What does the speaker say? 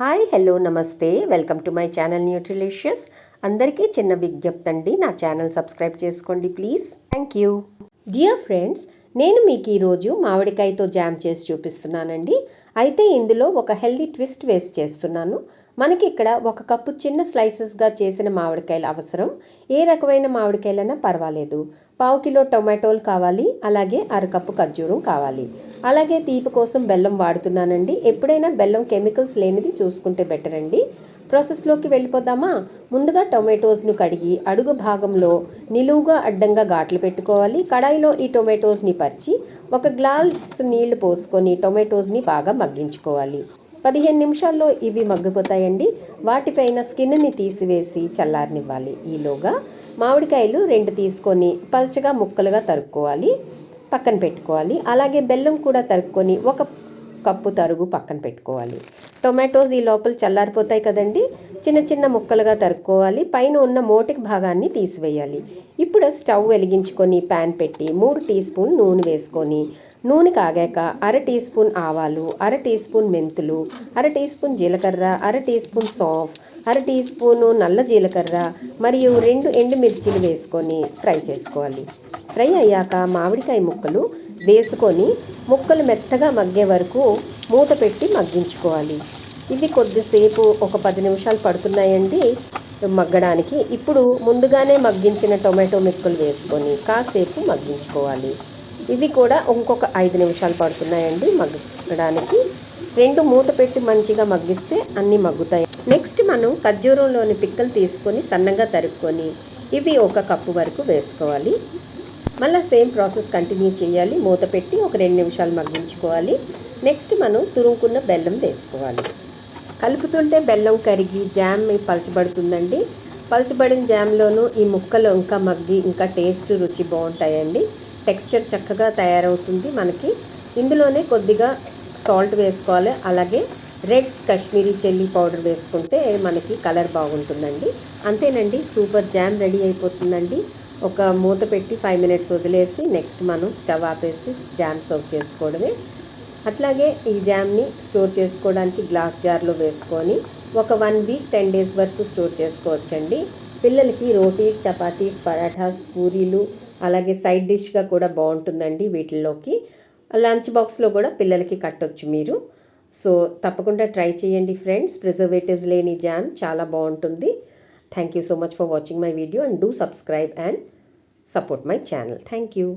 Hi hello నమస్తే. Welcome to my channel nutrilicious. అందరికీ చిన్న విజ్ఞప్తి అండి. నా ఛానల్ సబ్స్క్రైబ్ చేసుకోండి please. Thank you. Dear friends నేను మీకు ఈరోజు మామిడికాయతో జామ్ చేసి చూపిస్తున్నానండి. అయితే ఇందులో ఒక హెల్దీ ట్విస్ట్ వేసి చేస్తున్నాను. మనకి ఇక్కడ ఒక కప్పు చిన్న స్లైసెస్గా చేసిన మామిడికాయలు అవసరం. ఏ రకమైన మామిడికాయలైనా పర్వాలేదు. పావు కిలో టొమాటోలు కావాలి అలాగే అరకప్పు ఖర్జూరం కావాలి. అలాగే తీపి కోసం బెల్లం వాడుతున్నానండి. ఎప్పుడైనా బెల్లం కెమికల్స్ లేనిది చూసుకుంటే బెటర్ అండి. ప్రాసెస్లోకి వెళ్ళిపోదామా? ముందుగా టొమాటోస్ను కడిగి అడుగు భాగంలో నిలువుగా అడ్డంగా ఘాట్లు పెట్టుకోవాలి. కడాయిలో ఈ టొమాటోస్ని పరిచి ఒక గ్లాస్ నీళ్ళు పోసుకొని టొమాటోస్ని బాగా మగ్గించుకోవాలి. పదిహేను నిమిషాల్లో ఇవి మగ్గిపోతాయండి. వాటిపైన స్కిన్ని తీసివేసి చల్లారనివ్వాలి. ఈలోగా మామిడికాయలు రెండు తీసుకొని పల్చగా ముక్కలుగా తరుక్కోవాలి. పక్కన పెట్టుకోవాలి. అలాగే బెల్లం కూడా తరుక్కొని ఒక కప్పు తరుగు పక్కన పెట్టుకోవాలి. టొమాటోస్ ఈ లోపల చల్లారిపోతాయి కదండి. చిన్న చిన్న ముక్కలుగా తరుక్కోవాలి. పైన ఉన్న మోటికి భాగాన్ని తీసివేయాలి. ఇప్పుడు స్టవ్ వెలిగించుకొని ప్యాన్ పెట్టి మూడు టీ స్పూన్ నూనె వేసుకొని నూనె కాగాక అర టీ స్పూన్ ఆవాలు అర టీ స్పూన్ మెంతులు అర టీ స్పూన్ జీలకర్ర అర టీ స్పూన్ సాఫ్ అర టీ స్పూను నల్ల జీలకర్ర మరియు రెండు ఎండుమిర్చిలు వేసుకొని ఫ్రై చేసుకోవాలి. ఫ్రై అయ్యాక మామిడికాయ ముక్కలు వేసుకొని ముక్కలు మెత్తగా మగ్గే వరకు మూత పెట్టి మగ్గించుకోవాలి. ఇది కొద్దిసేపు ఒక పది నిమిషాలు పడుతున్నాయండి మగ్గడానికి. ఇప్పుడు ముందుగానే మగ్గించిన టొమాటో ముక్కలు వేసుకొని కాసేపు మగ్గించుకోవాలి. ఇవి కూడా ఇంకొక ఐదు నిమిషాలు పడుతున్నాయండి మగ్గడానికి. రెండు మూత పెట్టి మంచిగా మగ్గిస్తే అన్నీ మగ్గుతాయి. నెక్స్ట్ మనం ఖర్జూరంలోని పిక్కలు తీసుకొని సన్నగా తరుక్కొని ఇవి ఒక కప్పు వరకు వేసుకోవాలి. మళ్ళీ సేమ్ ప్రాసెస్ కంటిన్యూ చేయాలి. మూత పెట్టి ఒక రెండు నిమిషాలు మగ్గించుకోవాలి. నెక్స్ట్ మనం తురుముకున్న బెల్లం వేసుకోవాలి. కలుపుతుంటే బెల్లం కరిగి జామ్ పలచబడుతుందండి. పలచబడిన జామ్లోనూ ఈ ముక్కలు ఇంకా మగ్గి ఇంకా టేస్ట్ రుచి బాగుంటాయండి. టెక్స్చర్ చక్కగా తయారవుతుంది మనకి. ఇందులోనే కొద్దిగా సాల్ట్ వేసుకోవాలి. అలాగే రెడ్ కాశ్మీరీ చెల్లీ పౌడర్ వేసుకుంటే మనకి కలర్ బాగుంటుందండి. అంతేనండి సూపర్ జామ్ రెడీ అయిపోతుందండి. ఒక మూత పెట్టి ఫైవ్ మినిట్స్ వదిలేసి నెక్స్ట్ మనం స్టవ్ ఆపేసి జామ్ సర్వ్ చేసుకోవడమే. అట్లాగే ఈ జామ్ని స్టోర్ చేసుకోవడానికి గ్లాస్ జార్లో వేసుకొని ఒక వన్ వీక్ టెన్ డేస్ వరకు స్టోర్ చేసుకోవచ్చండి. పిల్లలకి రోటీస్ చపాతీస్ పరాఠాస్ పూరీలు అలాగే సైడ్ డిష్గా కూడా బాగుంటుందండి వీటిల్లోకి. లంచ్ బాక్స్లో కూడా పిల్లలకి కట్టొచ్చు మీరు. సో తప్పకుండా ట్రై చేయండి ఫ్రెండ్స్. ప్రిజర్వేటివ్స్ లేని జామ్ చాలా బాగుంటుంది. Thank you so much for watching my video and do subscribe and support my channel. Thank you.